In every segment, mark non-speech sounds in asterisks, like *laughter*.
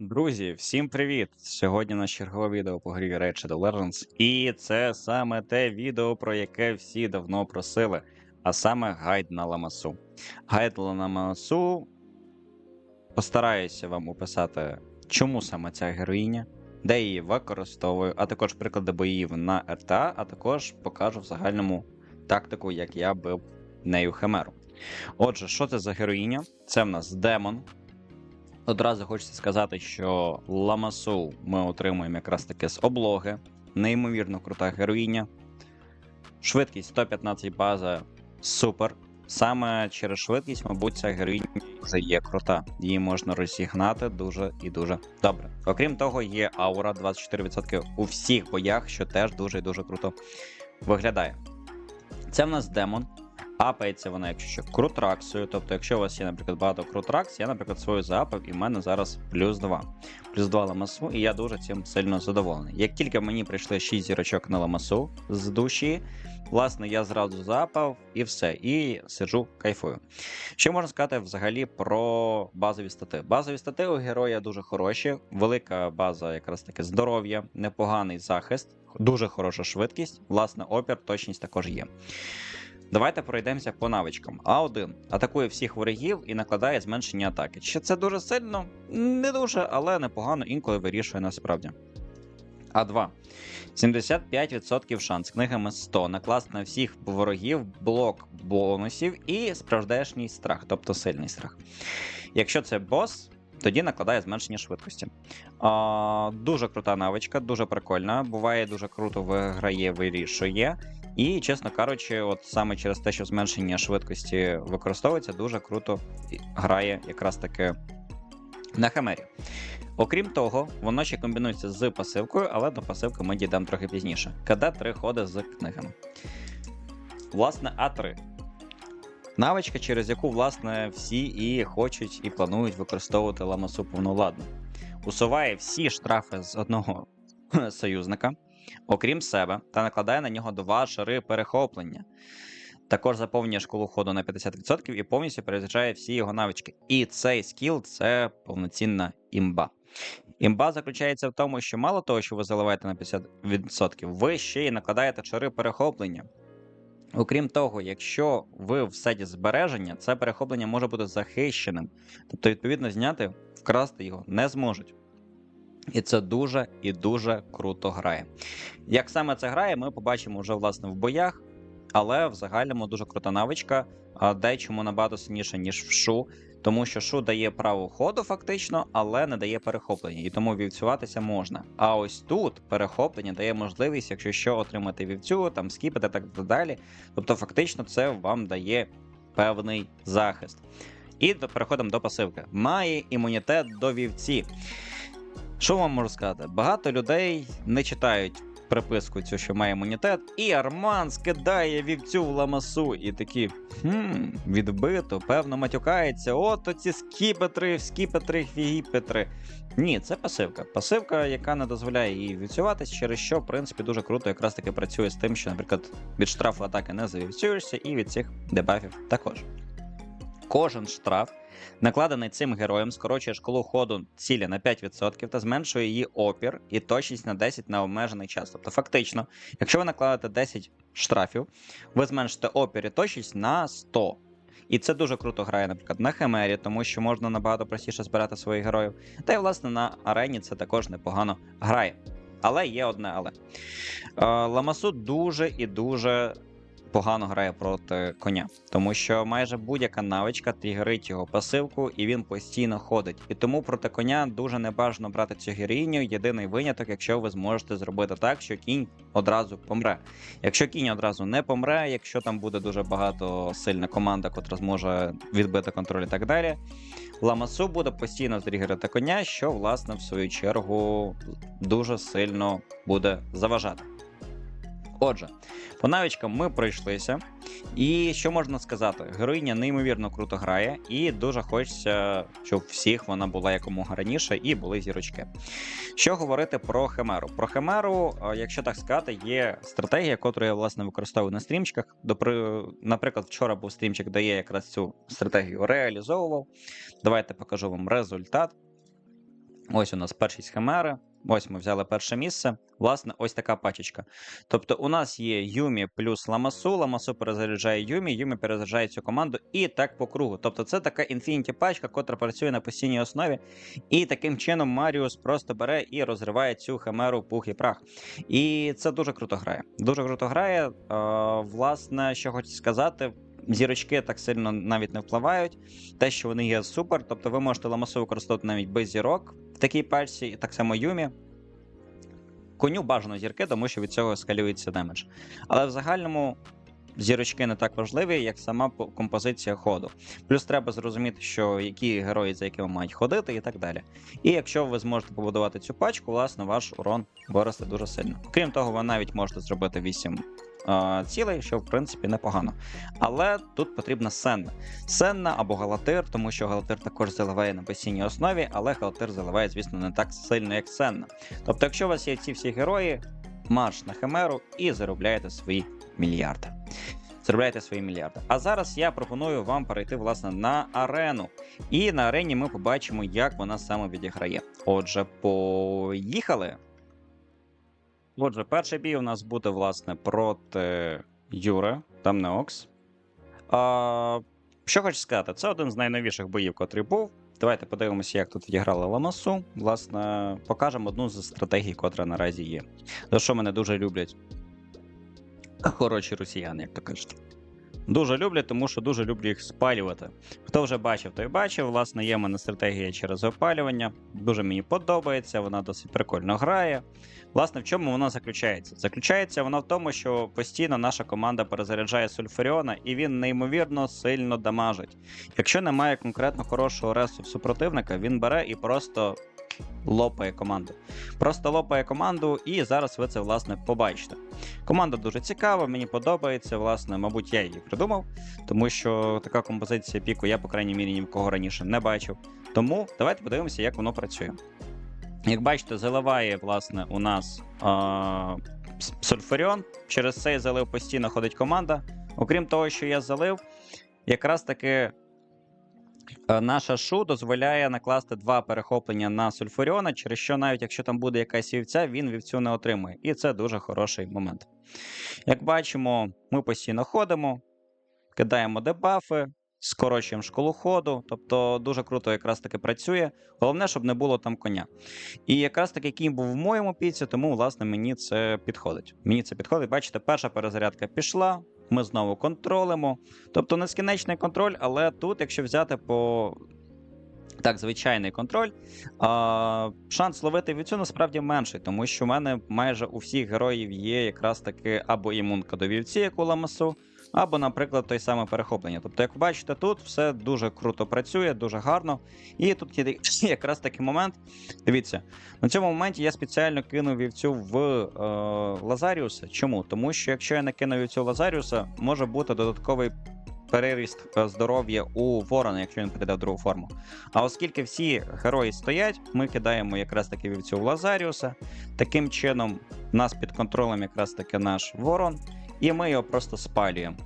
Друзі, всім привіт! Сьогодні на чергове відео по грі Ratchet Legends. І це саме те відео, про яке всі давно просили, а саме гайд на ламасу. Гайд на ламасу постараюся вам описати, чому саме ця героїня, де її використовую, а також приклади боїв на РТА, а також покажу в загальному тактику, як я бив нею Химеру. Отже, що це за героїня? Це в нас демон. Одразу хочеться сказати, що Ламасу ми отримуємо якраз таки з облоги. Неймовірно крута героїня. Швидкість 115 база супер. Саме через швидкість, мабуть, ця героїня вже є крута. Її можна розігнати дуже і дуже добре. Окрім того, є аура 24% у всіх боях, що теж дуже і дуже круто виглядає. Це в нас демон. Апається вона, якщо що, крутраксою. Тобто, якщо у вас є, наприклад, багато крутракс, я, наприклад, свою заапав, і в мене зараз плюс 2. Плюс 2 ламасу, і я дуже цим сильно задоволений. Як тільки мені прийшли 6 зірочок на ламасу з душі, власне, я зразу заапав і все. І сиджу, кайфую. Що можна сказати взагалі про базові стати? Базові стати у героя дуже хороші, велика база, якраз таки здоров'я, непоганий захист, дуже хороша швидкість, власне, опір, точність також є. Давайте пройдемося по навичкам. А1 атакує всіх ворогів і накладає зменшення атаки. Чи це дуже сильно? Не дуже, але непогано інколи вирішує насправді. А2. 75% шанс книгами 100 накласти на всіх ворогів блок бонусів і справжнешній страх, тобто сильний страх. Якщо це бос, тоді накладає зменшення швидкості. А, Дуже крута навичка, дуже прикольна. Буває дуже круто виграє, вирішує. І, чесно кажучи, от саме через те, що зменшення швидкості використовується, дуже круто грає якраз таки на химері. Окрім того, воно ще комбінується з пасивкою, але до пасивки ми дійдемо трохи пізніше. КД 3 ходи з книгами. Власне, А3. Навичка, через яку, власне, всі і хочуть і планують використовувати ламасу повноладно. Усуває всі штрафи з одного *laughs* союзника окрім себе, та накладає на нього два шари перехоплення. Також заповнює школу ходу на 50% і повністю перезаряджає всі його навички. І цей скіл це повноцінна імба. Імба заключається в тому, що мало того, що ви заливаєте на 50%, ви ще й накладаєте шари перехоплення. Окрім того, якщо ви в сеті збереження, це перехоплення може бути захищеним. Тобто, відповідно, зняти, вкрасти його не зможуть. І це дуже і дуже круто грає. Як саме це грає, ми побачимо вже власне в боях, але в загальному дуже крута навичка, дечому набагато сильніше, ніж в шу, тому що шу дає право ходу, фактично, але не дає перехоплення, і тому вівцюватися можна. А ось тут перехоплення дає можливість, якщо що, отримати вівцю, там скіпити так далі. Тобто, фактично, це вам дає певний захист. І переходимо до пасивки. Має імунітет до вівці. Що вам можу сказати? Багато людей не читають приписку, цю, що має імунітет, і Арман скидає вівцю в ламасу, і такі хм, відбито, певно, матюкається. От оці скіпетри, скіпетри, фігіпетри. Ні, це пасивка. Пасивка, яка не дозволяє їй вівцюватись, через що, в принципі, дуже круто якраз таки працює з тим, що, наприклад, від штрафу атаки не завівцюєшся, і від цих дебафів також. Кожен штраф, накладений цим героєм, скорочує шкалу ходу цілі на 5% та зменшує її опір і точність на 10 на обмежений час. Тобто, фактично, якщо ви накладете 10 штрафів, ви зменшите опір і точність на 100. І це дуже круто грає, наприклад, на Химері, тому що можна набагато простіше збирати своїх героїв. Та й, власне, на арені це також непогано грає. Але є одне але. Е, Ламасу дуже і дуже погано грає проти коня, тому що майже будь-яка навичка тригерить його пасивку, і він постійно ходить. І тому проти коня дуже небажано брати цю героїню. Єдиний виняток, якщо ви зможете зробити так, що кінь одразу помре. Якщо кінь одразу не помре, якщо там буде дуже багато сильна команда, котра зможе відбити контроль і так далі. Ламасу буде постійно тригерити коня, що, власне, в свою чергу дуже сильно буде заважати. Отже, по навичкам ми пройшлися. І що можна сказати? Героїня неймовірно круто грає, і дуже хочеться, щоб всіх вона була якомога раніше і були зірочки. Що говорити про Химеру? Про Химеру, якщо так сказати, є стратегія, яку я власне використовую на стрімчиках. Наприклад, вчора був стрімчик, де я якраз цю стратегію реалізовував. Давайте покажу вам результат. Ось у нас першість химери. Ось ми взяли перше місце. Власне, ось така пачечка. Тобто, у нас є Юмі плюс Ламасу. Ламасу перезаряджає Юмі, Юмі перезаряджає цю команду і так по кругу. Тобто, це така інфініті пачка, котра працює на постійній основі. І таким чином Маріус просто бере і розриває цю химеру пух і прах. І це дуже круто грає. Дуже круто грає. Е, власне, що хочу сказати. Зірочки так сильно навіть не впливають. Те, що вони є супер, тобто ви можете ламасу використовувати навіть без зірок в такій пальці, і так само Юмі. Коню бажано зірки, тому що від цього скалюється демедж. Але в загальному зірочки не так важливі, як сама композиція ходу. Плюс треба зрозуміти, що які герої за якими мають ходити і так далі. І якщо ви зможете побудувати цю пачку, власне, ваш урон виросте дуже сильно. Крім того, ви навіть можете зробити 8 е, цілей, що в принципі непогано. Але тут потрібна сенна. Сенна або галатир, тому що галатир також заливає на постійній основі, але галатир заливає, звісно, не так сильно, як сенна. Тобто, якщо у вас є ці всі герої, марш на химеру і заробляєте свої мільярди. Заробляєте свої мільярди. А зараз я пропоную вам перейти власне на арену. І на арені ми побачимо, як вона саме відіграє. Отже, поїхали. Отже, перший бій у нас буде, власне, проти Юра, там не Окс. А, що хочу сказати, це один з найновіших боїв, котрий був. Давайте подивимося, як тут відіграли Ламасу. Власне, покажемо одну з стратегій, котра наразі є. За що мене дуже люблять хороші росіяни, як то кажуть. Дуже люблять, тому що дуже люблю їх спалювати. Хто вже бачив, той бачив. Власне, є мене стратегія через опалювання. Дуже мені подобається, вона досить прикольно грає. Власне, в чому вона заключається? Заключається вона в тому, що постійно наша команда перезаряджає Сульфаріона, і він неймовірно сильно дамажить. Якщо немає конкретно хорошого ресу в супротивника, він бере і просто лопає команду. Просто лопає команду, і зараз ви це власне побачите. Команда дуже цікава, мені подобається. Власне, мабуть, я її придумав, тому що така композиція піку я, по крайній мірі, ні в кого раніше не бачив. Тому давайте подивимося, як воно працює. Як бачите, заливає власне у нас а, с- Сульфаріон. Через цей залив постійно ходить команда. Окрім того, що я залив, якраз таки е, наша шу дозволяє накласти два перехоплення на Сульфаріона, через що навіть якщо там буде якась вівця, він вівцю не отримує. І це дуже хороший момент. Як бачимо, ми постійно ходимо, кидаємо дебафи, скорочуємо школу ходу, тобто дуже круто якраз таки працює. Головне, щоб не було там коня. І якраз таки кінь був в моєму піці, тому власне мені це підходить. Мені це підходить. Бачите, перша перезарядка пішла. Ми знову контролимо. Тобто нескінченний контроль, але тут, якщо взяти по так, звичайний контроль, шанс ловити вівцю насправді менший, тому що в мене майже у всіх героїв є якраз таки або імунка до вівці, яку ламасу, або, наприклад, той саме перехоплення. Тобто, як бачите, тут все дуже круто працює, дуже гарно. І тут є *laughs* якраз такий момент. Дивіться, на цьому моменті я спеціально кинув вівцю в е, Лазаріуса. Чому? Тому що якщо я не кину вівцю в Лазаріуса, може бути додатковий переріст е, здоров'я у ворона, якщо він прийде в другу форму. А оскільки всі герої стоять, ми кидаємо якраз таки вівцю в Лазаріуса. Таким чином, нас під контролем якраз таки наш ворон, і ми його просто спалюємо.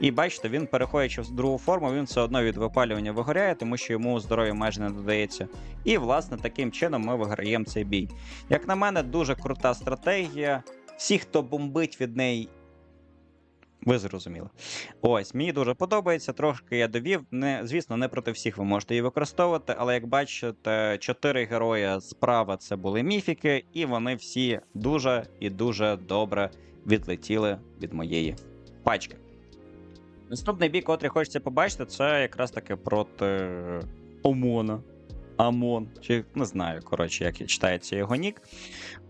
І бачите, він, переходячи в другу форму, він все одно від випалювання вигоряє, тому що йому здоров'я майже не додається. І, власне, таким чином ми виграємо цей бій. Як на мене, дуже крута стратегія. Всі, хто бомбить від неї. Ви зрозуміли. Ось, мені дуже подобається. Трошки я довів. Не, звісно, не проти всіх ви можете її використовувати, але як бачите, чотири герої справа це були міфіки, і вони всі дуже і дуже добре відлетіли від моєї пачки. Наступний бій, котрий хочеться побачити, це якраз таки проти Омона. Амон, чи не знаю, коротше, як читається його нік.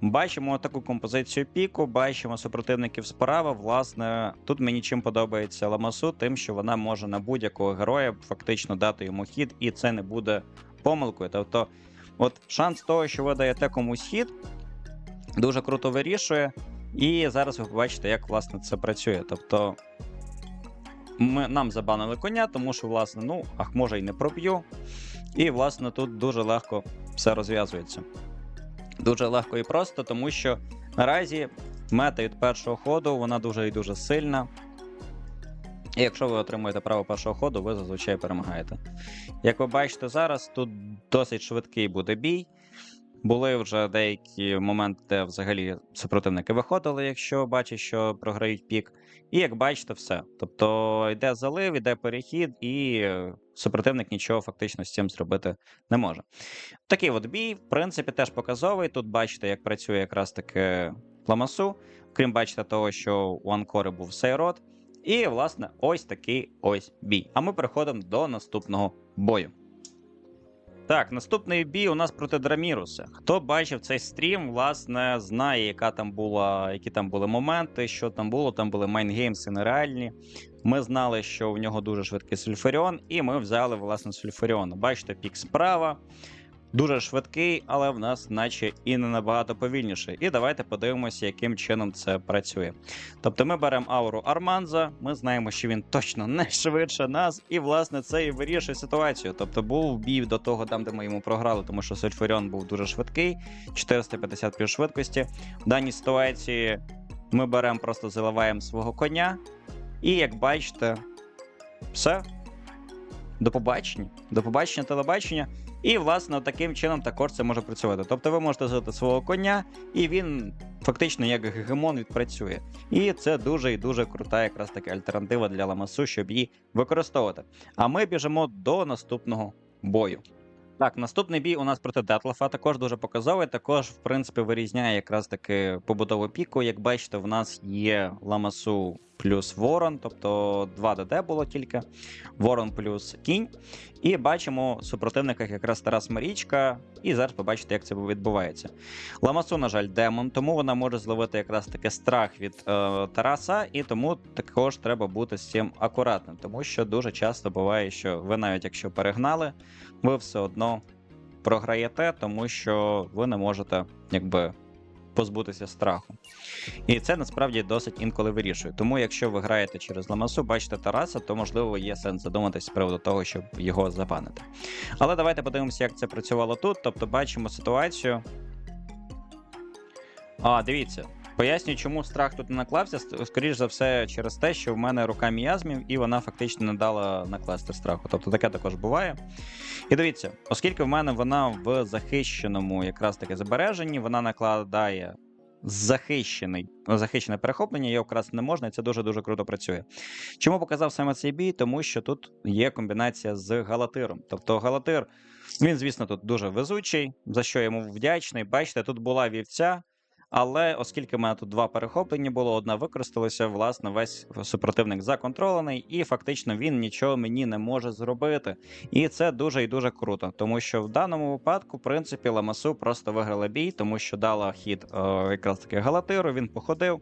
Бачимо таку композицію піку, бачимо супротивників справа. Власне, тут мені чим подобається Ламасу, тим, що вона може на будь-якого героя фактично дати йому хід, і це не буде помилкою. Тобто, от шанс того, що ви даєте комусь хід, дуже круто вирішує. І зараз ви побачите, як власне це працює. Тобто. Ми, нам забанили коня, тому що, власне, ну, ах, може й не проб'ю. І, власне, тут дуже легко все розв'язується. Дуже легко і просто, тому що наразі мета від першого ходу вона дуже і дуже сильна. І якщо ви отримуєте право першого ходу, ви зазвичай перемагаєте. Як ви бачите зараз, тут досить швидкий буде бій. Були вже деякі моменти, де взагалі супротивники виходили, якщо бачать, що програють пік. І як бачите, все. Тобто йде залив, йде перехід, і е, супротивник нічого фактично з цим зробити не може. Такий от бій, в принципі, теж показовий. Тут бачите, як працює якраз таки Ламасу. Крім бачите, того, що у Анкори був Сейрот. І, власне, ось такий ось бій. А ми переходимо до наступного бою. Так, наступний бій у нас проти Драміруса. Хто бачив цей стрім, власне, знає, яка там була, які там були моменти, що там було. Там були майнгеймси нереальні. Ми знали, що в нього дуже швидкий сульфаріон, і ми взяли власне сульфаріон. Бачите, пік справа. Дуже швидкий, але в нас, наче і не набагато повільніший. І давайте подивимося, яким чином це працює. Тобто ми беремо ауру Арманза, ми знаємо, що він точно не швидше нас, і власне це і вирішує ситуацію. Тобто був бій до того, там, де ми йому програли, тому що Сульфаріон був дуже швидкий, 450 плюс швидкості. В даній ситуації ми беремо, просто заливаємо свого коня, і як бачите, все. До побачення. До побачення телебачення. І, власне, таким чином також це може працювати. Тобто ви можете взяти свого коня, і він фактично як гегемон відпрацює. І це дуже і дуже крута, якраз таки альтернатива для ламасу, щоб її використовувати. А ми біжимо до наступного бою. Так, наступний бій у нас проти Детлафа, також дуже показовий. Також, в принципі, вирізняє якраз таки побудову піку. Як бачите, в нас є Ламасу плюс Ворон, тобто 2 ДД було тільки. Ворон плюс кінь. І бачимо в супротивниках якраз Тарас Марічка. І зараз побачите, як це відбувається. Ламасу, на жаль, демон, тому вона може зловити якраз таки страх від е, Тараса, і тому також треба бути з цим акуратним, тому що дуже часто буває, що ви навіть якщо перегнали, ви все одно програєте, тому що ви не можете якби позбутися страху. І це насправді досить інколи вирішує. Тому, якщо ви граєте через ламасу, бачите Тараса, то можливо є сенс задуматись з приводу того, щоб його забанити. Але давайте подивимося, як це працювало тут. Тобто, бачимо ситуацію. А, дивіться. Пояснюю, чому страх тут не наклався. Скоріше за все, через те, що в мене рука міязмів, і вона фактично не дала накласти страху. Тобто таке також буває. І дивіться, оскільки в мене вона в захищеному якраз таки збереженні, вона накладає захищений, захищене перехоплення, його вкрасти не можна, і це дуже-дуже круто працює. Чому показав саме цей бій? Тому що тут є комбінація з Галатиром. Тобто Галатир, він, звісно, тут дуже везучий, за що йому вдячний. Бачите, тут була вівця. Але оскільки в мене тут два перехоплення було, одна використалася, власне, весь супротивник законтролений, і фактично він нічого мені не може зробити. І це дуже і дуже круто, тому що в даному випадку, в принципі, Ламасу просто виграла бій, тому що дала хід о, якраз таки Галатиру, він походив,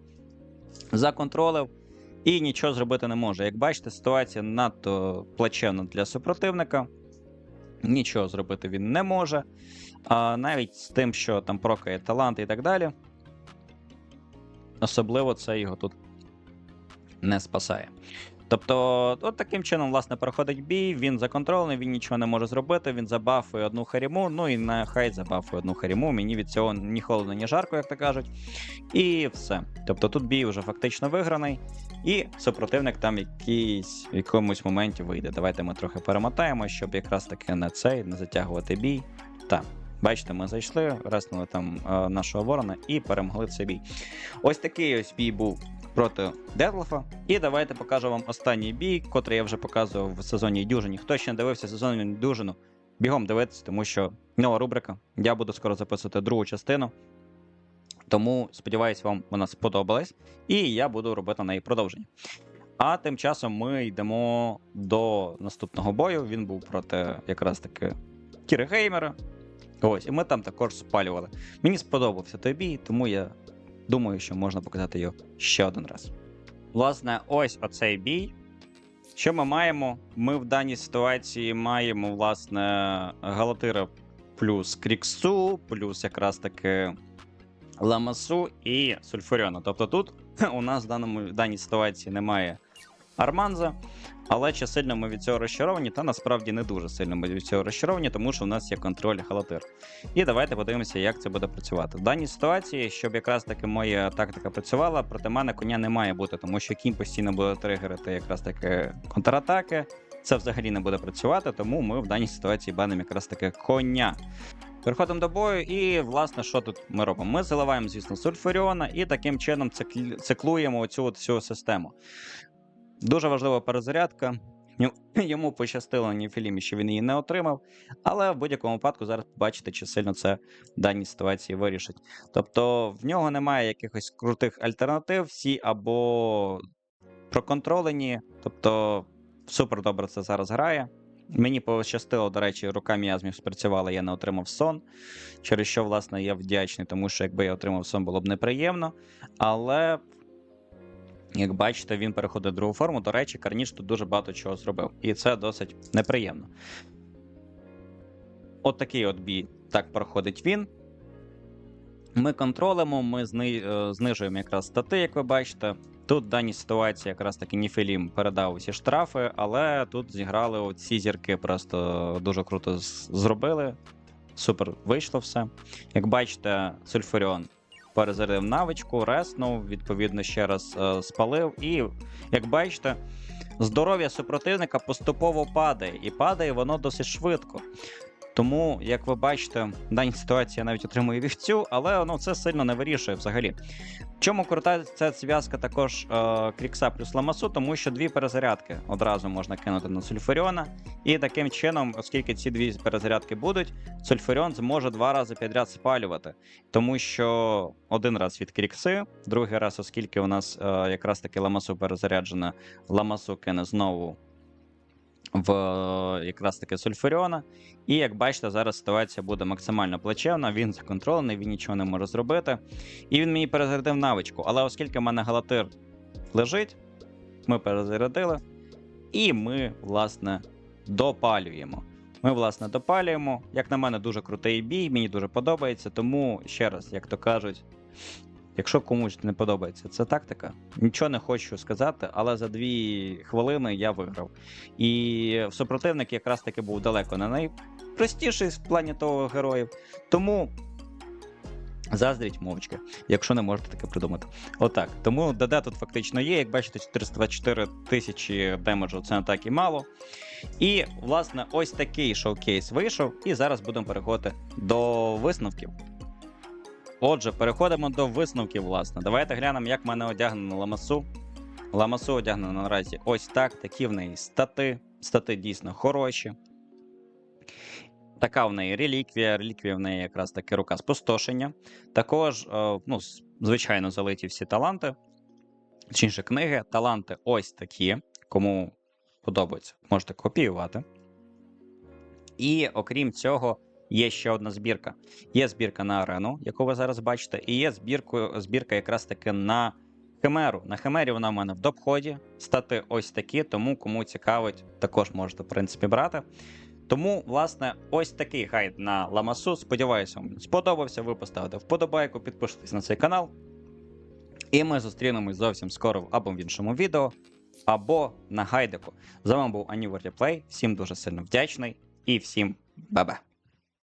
законтролив. І нічого зробити не може. Як бачите, ситуація надто плачевна для супротивника. Нічого зробити він не може. А навіть з тим, що там прокає талант і так далі. Особливо це його тут не спасає. Тобто, от таким чином, власне, проходить бій, він законтрольований, він нічого не може зробити, він забафує одну харіму, ну і нехай забафує одну харіму. Мені від цього ні холодно, ні жарко, як то кажуть. І все. Тобто тут бій вже фактично виграний, і супротивник там якийсь в якомусь моменті вийде. Давайте ми трохи перемотаємо, щоб якраз таки на цей не затягувати бій. Так. Бачите, ми зайшли, реснули там е, нашого ворона і перемогли цей бій. Ось такий ось бій був проти Дедлафа. І давайте покажу вам останній бій, котрий я вже показував в сезоні Дюжині. Хто ще не дивився сезонну Дюжину, бігом дивитися, тому що нова рубрика. Я буду скоро записувати другу частину. Тому сподіваюся, вам вона сподобалась, і я буду робити на неї продовження. А тим часом ми йдемо до наступного бою. Він був проти якраз таки Кіри Геймера. Ось, і ми там також спалювали. Мені сподобався той бій, тому я думаю, що можна показати його ще один раз. Власне, ось оцей бій. Що ми маємо? Ми в даній ситуації маємо, власне, Галатира плюс Кріксу, плюс якраз таки Ламасу і Сульфуріона. Тобто тут *clears throat* у нас в, даному, в даній ситуації немає Арманза. Але чи сильно ми від цього розчаровані? Та насправді не дуже сильно ми від цього розчаровані, тому що у нас є контроль халатир. І давайте подивимося, як це буде працювати. В даній ситуації, щоб якраз таки моя тактика працювала, проти мене коня не має бути, тому що кінь постійно буде тригерити якраз таки контратаки. Це взагалі не буде працювати, тому ми в даній ситуації банимо якраз таки коня. Переходимо до бою, і власне, що тут ми робимо? Ми заливаємо, звісно, сульфуріона і таким чином циклуємо оцю от всю систему. Дуже важлива перезарядка. *laughs* Йому- пощастило Ніфілімі, що він її не отримав, але в будь-якому випадку зараз побачите, чи сильно це в даній ситуації вирішить. Тобто в нього немає якихось крутих альтернатив, всі або проконтролені, тобто супер добре це зараз грає. Мені пощастило, до речі, рука м'язмів спрацювала, я не отримав сон, через що, власне, я вдячний, тому що якби я отримав сон, було б неприємно. Але, як бачите, він переходить в другу форму. До речі, Карніш тут дуже багато чого зробив. І це досить неприємно. От такий от бій так проходить він. Ми контролимо, ми е, знижуємо якраз стати, як ви бачите. Тут в даній ситуації якраз таки Ніфілім передав усі штрафи, але тут зіграли оці зірки, просто дуже круто зробили. Супер вийшло все. Як бачите, Сульфуріон перезарядив навичку, реснув, відповідно, ще раз е, спалив. І, як бачите, здоров'я супротивника поступово падає, і падає воно досить швидко. Тому, як ви бачите, в даній ситуації я навіть отримую вівцю, але ну, це сильно не вирішує взагалі. В чому крута ця зв'язка також е, Крікса плюс Ламасу, тому що дві перезарядки одразу можна кинути на Сульфуріона. І таким чином, оскільки ці дві перезарядки будуть, Сульфуріон зможе два рази підряд спалювати. Тому що один раз від Крікси, другий раз, оскільки у нас е, якраз таки Ламасу перезаряджена, Ламасу кине знову в е, якраз таки Сульфуріона. І як бачите, зараз ситуація буде максимально плачевна. Він законтролений, він нічого не може зробити. І він мені перезарядив навичку. Але оскільки в мене галатир лежить, ми перезарядили. І ми, власне, допалюємо. Ми, власне, допалюємо. Як на мене, дуже крутий бій, мені дуже подобається. Тому, ще раз, як то кажуть, якщо комусь не подобається ця тактика, нічого не хочу сказати, але за дві хвилини я виграв. І супротивник якраз таки був далеко не найпростіший в плані того героїв. Тому заздріть мовчки, якщо не можете таке придумати. Отак. Тому ДД тут фактично є. Як бачите, 424 тисячі демеджу це не так і мало. І, власне, ось такий шоукейс вийшов, і зараз будемо переходити до висновків. Отже, переходимо до висновків, власне. Давайте глянемо, як в мене одягнено ламасу. Ламасу одягнено наразі ось так. Такі в неї стати. Стати дійсно хороші. Така в неї реліквія. Реліквія в неї якраз таки рука спустошення. Також, е, ну, звичайно, залиті всі таланти. Точніше, книги. Таланти ось такі. Кому подобається, можете копіювати. І окрім цього, є ще одна збірка. Є збірка на арену, яку ви зараз бачите, і є збірку, збірка якраз таки на Химеру. На Химері вона в мене в допході. Стати ось такі, тому кому цікавить, також можете, в принципі, брати. Тому, власне, ось такий гайд на Ламасу. Сподіваюся, вам сподобався. Ви поставите вподобайку, підпишитесь на цей канал. І ми зустрінемось зовсім скоро або в іншому відео, або на гайдику. З вами був Ані Плей. Всім дуже сильно вдячний і всім бебе.